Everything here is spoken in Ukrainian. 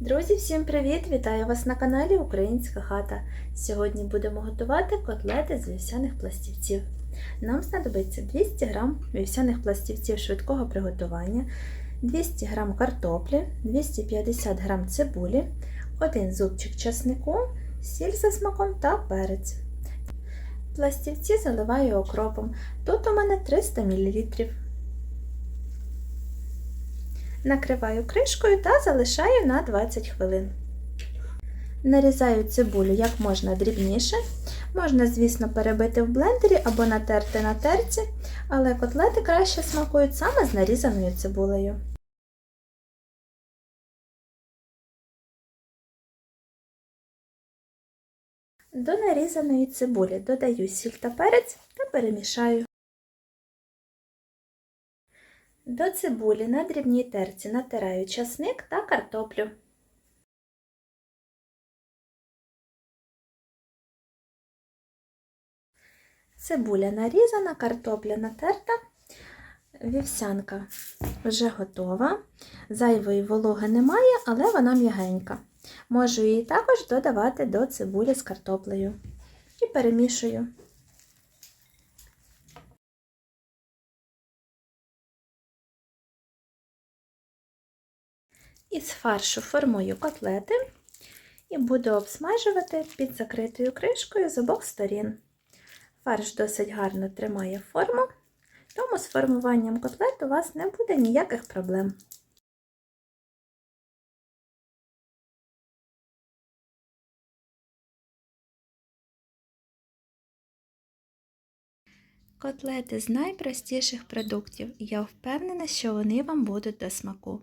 Друзі, всім привіт! Вітаю вас на каналі Українська хата. Сьогодні будемо готувати котлети з вівсяних пластівців. Нам знадобиться 200 г вівсяних пластівців швидкого приготування, 200 г картоплі, 250 г цибулі, 1 зубчик часнику, сіль за смаком та перець. Пластівці заливаю окропом. Тут у мене 300 мл. Накриваю кришкою та залишаю на 20 хвилин. Нарізаю цибулю як можна дрібніше. Можна, звісно, перебити в блендері або натерти на терці, але котлети краще смакують саме з нарізаною цибулею. До нарізаної цибулі додаю сіль та перець та перемішаю. До цибулі на дрібній терці натираю часник та картоплю. Цибуля нарізана, картопля натерта, вівсянка вже готова. Зайвої вологи немає, але вона м'ягенька. Можу її також додавати до цибулі з картоплею і перемішую. Із фаршу формую котлети і буду обсмажувати під закритою кришкою з обох сторін. Фарш досить гарно тримає форму, тому з формуванням котлет у вас не буде ніяких проблем. Котлети з найпростіших продуктів. Я впевнена, що вони вам будуть до смаку.